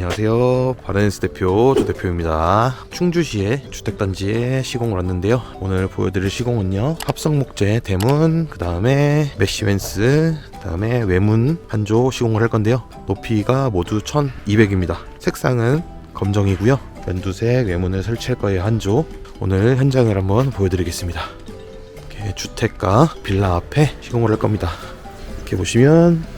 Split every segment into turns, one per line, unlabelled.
안녕하세요. 바렌스 대표 조 대표입니다. 충주시의 주택단지에 시공을 왔는데요. 오늘 보여드릴 시공은요. 합성목재 대문, 그 다음에 메시웬스, 그 다음에 외문 한조 시공을 할 건데요. 높이가 모두 1200입니다. 색상은 검정이고요. 연두색 외문을 설치할 거예요. 한조. 오늘 현장을 한번 보여드리겠습니다. 주택가 빌라 앞에 시공을 할 겁니다. 이렇게 보시면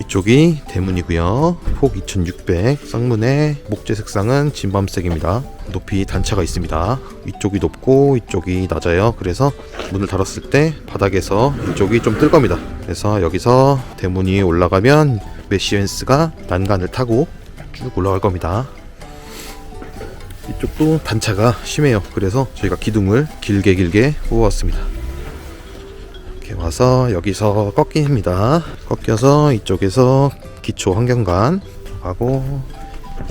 이쪽이 대문이고요. 폭 2600, 쌍문의 목재 색상은 진밤색입니다. 높이 단차가 있습니다. 이쪽이 높고 이쪽이 낮아요. 그래서 문을 달았을 때 바닥에서 이쪽이 좀 뜰 겁니다. 그래서 여기서 대문이 올라가면 메시엔스가 난간을 타고 쭉 올라갈 겁니다. 이쪽도 단차가 심해요. 그래서 저희가 기둥을 길게 길게 뽑아왔습니다. 이렇게 와서 여기서 꺾입니다. 꺾여서 이쪽에서 기초 환경관 하고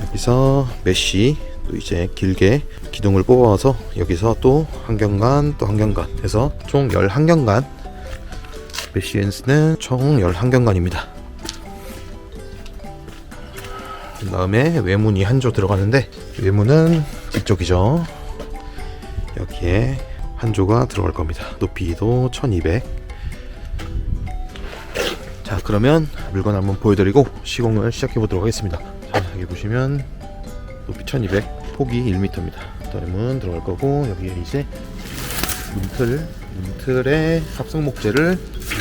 여기서 메쉬 또 이제 길게 기둥을 뽑아서 여기서 또 환경관 또 환경관 해서 총 10환경관 메쉬엔스는 총 10환경관입니다. 그 다음에 외문이 한 조 들어가는데 외문은 이쪽이죠. 여기에 한 조가 들어갈 겁니다. 높이도 1200. 자, 그러면 물건 한번 보여드리고 시공을 시작해 보도록 하겠습니다. 자, 여기 보시면 높이 1200, 폭이 1m입니다. 다음은 들어갈 거고 여기에 이제 문틀, 문틀에 합성 목재를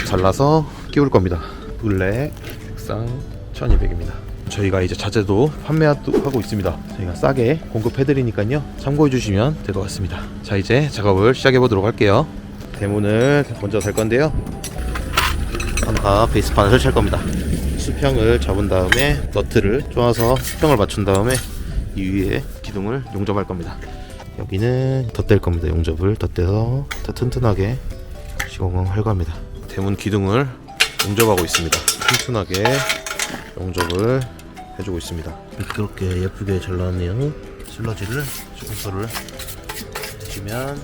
잘라서 끼울 겁니다. 블랙, 색상 1200입니다. 저희가 이제 자재도 판매하고 있습니다. 저희가 싸게 공급해드리니까요. 참고해 주시면 될 것 같습니다. 자, 이제 작업을 시작해 보도록 할게요. 대문을 먼저 달 건데요. 아까 베이스판을 설치할 겁니다. 수평을 잡은 다음에 너트를 쪼아서 수평을 맞춘 다음에 이 위에 기둥을 용접할 겁니다. 여기는 덧댈 겁니다. 용접을 덧대서 더 튼튼하게 시공을 할 겁니다. 대문 기둥을 용접하고 있습니다. 튼튼하게 용접을 해주고 있습니다. 미끄럽게 예쁘게 잘 나왔네요. 슬러지를 조금서를 해주면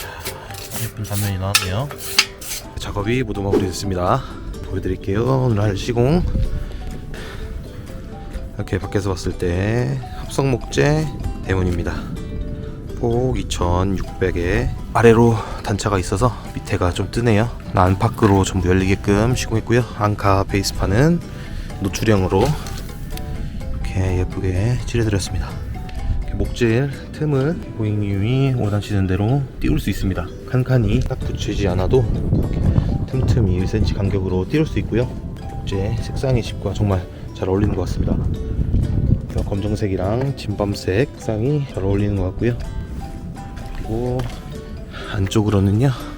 자, 예쁜 단면이 나왔네요. 작업이 모두 마무리됐습니다. 보여드릴게요. 오늘 할 시공 이렇게 밖에서 봤을 때 합성 목재 대문입니다. 폭 2600에 아래로 단차가 있어서 밑에가 좀 뜨네요. 안팎으로 전부 열리게끔 시공했고요. 안카 베이스판은 노출형으로 이렇게 예쁘게 칠해드렸습니다. 이렇게 목재 틈을 고객님이 원하시는 대로 띄울 수 있습니다. 칸칸이 딱 붙이지 않아도 틈틈이 1cm 간격으로 띄울 수 있고요. 목재 색상의 집과 정말 잘 어울리는 것 같습니다. 검정색이랑 진밤색 색상이 잘 어울리는 것 같고요. 그리고 안쪽으로는요.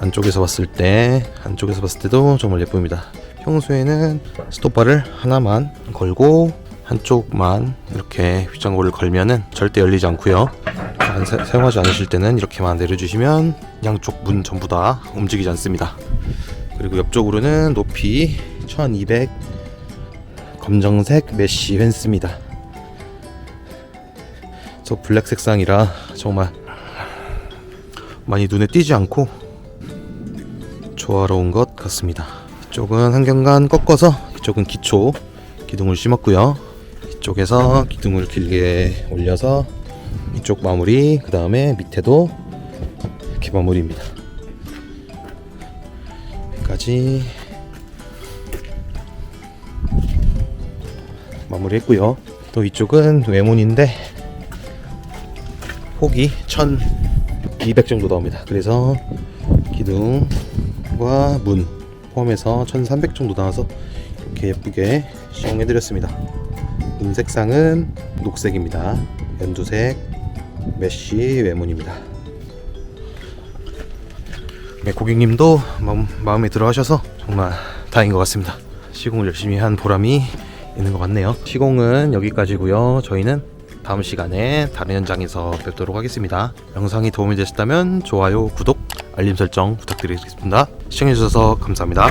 안쪽에서 봤을 때 안쪽에서 봤을 때도 정말 예쁩니다. 평소에는 스톱바를 하나만 걸고 한쪽만 이렇게 휘장고를 걸면은 절대 열리지 않고요. 안 사, 사용하지 않으실 때는 이렇게만 내려주시면 양쪽 문 전부 다 움직이지 않습니다. 그리고 옆쪽으로는 높이 1200 검정색 메쉬 펜스입니다. 저 블랙 색상이라 정말 많이 눈에 띄지 않고 조화로운 것 같습니다. 이쪽은 한경간 꺾어서 이쪽은 기초 기둥을 심었고요. 이쪽에서 기둥을 길게 올려서 이쪽 마무리 그 다음에 밑에도 이렇게 마무리입니다. 여기까지 마무리했고요. 또 이쪽은 외문인데 폭이 1200 정도 나옵니다. 그래서 기둥 과 문 포함해서 1300 정도 나와서 이렇게 예쁘게 시공해 드렸습니다. 문 색상은 녹색입니다. 연두색 메쉬 외문입니다. 네, 고객님도 마음, 마음 에 들어 하셔서 정말 다행인 것 같습니다. 시공을 열심히 한 보람이 있는 것 같네요. 시공은 여기까지고요. 저희는 다음 시간에 다른 현장에서 뵙도록 하겠습니다. 영상이 도움이 되셨다면 좋아요, 구독, 알림 설정 부탁드리겠습니다. 시청해주셔서 감사합니다.